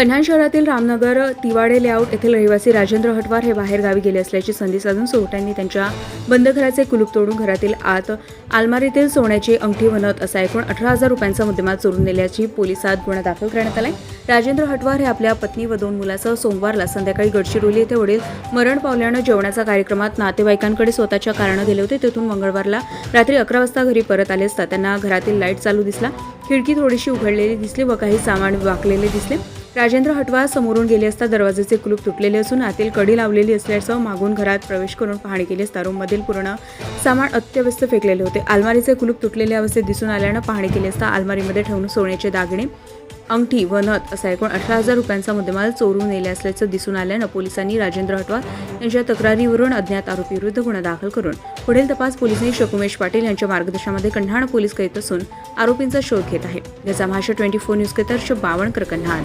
कन्हान शहरातील रामनगर तिवाडे लेआउट येथील रहिवासी राजेंद्र हटवार हे बाहेर गावी गेले असल्याची संधी साधून सोहट्यांनी त्यांच्या बंद घराचे कुलूप तोडून घरातील आत आलमारीतील सोन्याची अंगठी बनत असा एकूण अठरा हजार रुपयांचा मुद्देमाल चोरून नेल्याची पोलिसात गुन्हा दाखल करण्यात आलाय. राजेंद्र हटवार हे आपल्या पत्नी व दोन मुलासह सोमवारला संध्याकाळी गडचिरोली येथे वडील मरण पावल्यानं जेवणाच्या कार्यक्रमात नातेवाईकांकडे स्वतःच्या कारणं गेले होते. तेथून मंगळवारला रात्री अकरा वाजता घरी परत आले असता त्यांना घरातील लाइट चालू दिसला. खिडकी थोडीशी उघडलेली दिसली व काही सामान वाकलेले दिसले. राजेंद्र हटवा समोरून गेले असता दरवाजाचे कुलूप तुटलेले असून आतील कडी लावलेली असल्याचं मागून घरात प्रवेश करून पाहणी केली असता रूममधील पूर्ण सामान अत्यवस्थ फेकलेले होते. अलमारीचे कुलूप तुटलेल्या अवस्थेत दिसून आल्यानं पाहणी केली असता अलमारीमध्ये ठेवून सोन्याचे दागिने अंगठी व नथ असा एकूण अठरा हजार रुपयांचा मुद्देमाल चोरून नेले असल्याचं दिसून आल्यानं पोलिसांनी राजेंद्र हटवाल यांच्या तक्रारीवरून अज्ञात आरोपीविरुद्ध गुन्हा दाखल करून पुढील तपास पोलिसांनी शकुमेश पाटील यांच्या मार्गदर्शनामध्ये कन्हाण पोलीस करीत असून आरोपींचा शोध घेत आहे. याचा भाषा ट्वेंटी फोर न्यूज केतर्श बावणकर कन्हाण